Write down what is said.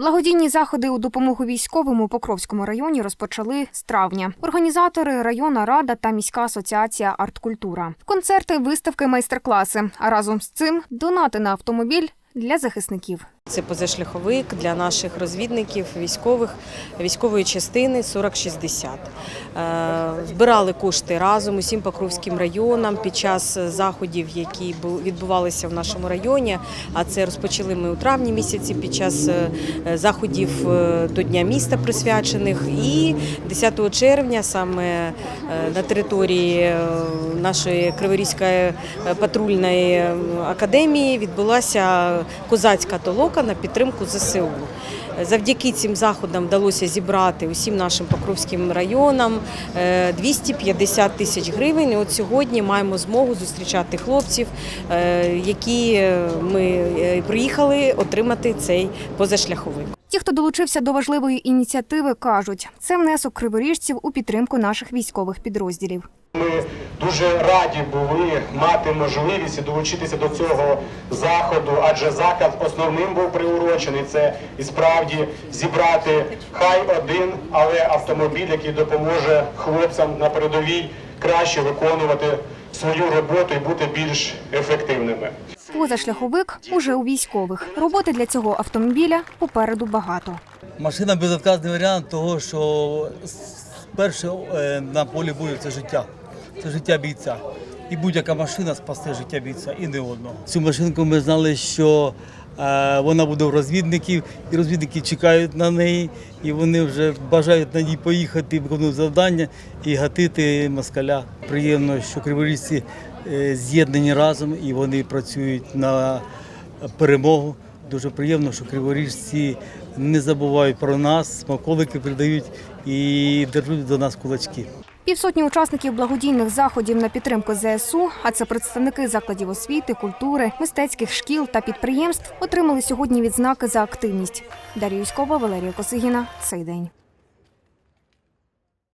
Благодійні заходи у допомогу військовим у Покровському районі розпочали з травня. Організатори районна рада та міська асоціація арткультура. Концерти, виставки, майстер-класи. А разом з цим донати на автомобіль для захисників. Це позашляховик для наших розвідників, військових, військової частини 4060. Е, Збирали кошти разом усім Покровським районам під час заходів, які відбувалися в нашому районі. А це розпочали ми у травні місяці під час е, заходів е, до Дня міста присвячених. І 10 червня саме е, на території е, нашої Криворізької е, патрульної е, академії відбулася козацька толока на підтримку ЗСУ. Завдяки цим заходам вдалося зібрати усім нашим покровським районам е, 250 тисяч гривень. І от сьогодні маємо змогу зустрічати хлопців, е, які е, ми е, приїхали отримати цей позашляховик. Ті, хто долучився до важливої ініціативи, кажуть, це внесок криворіжців у підтримку наших військових підрозділів. Ми дуже раді були мати можливість долучитися до цього заходу, адже захід основним був приурочений. Це і справді зібрати хай один, але автомобіль, який допоможе хлопцям на передовій краще виконувати свою роботу і бути більш ефективними. Позашляховик уже у військових. Роботи для цього автомобіля попереду багато. Машина безотказний варіант того, що перше е, на полі бою це життя. Це життя бійця. І будь-яка машина спасти життя бійця і не одного. Цю машинку ми знали, що е, вона буде у розвідників, і розвідники чекають на неї, і вони вже бажають на ній поїхати, виконувати завдання і гатити москаля. Приємно, що криворіжці е, з'єднані разом і вони працюють на перемогу. Дуже приємно, що криворіжці не забувають про нас, смаколики придають і держуть до нас кулачки. Півсотні учасників благодійних заходів на підтримку ЗСУ, а це представники закладів освіти, культури, мистецьких шкіл та підприємств, отримали сьогодні відзнаки за активність. Дар'я Юськова, Валерія Косигіна. Цей день.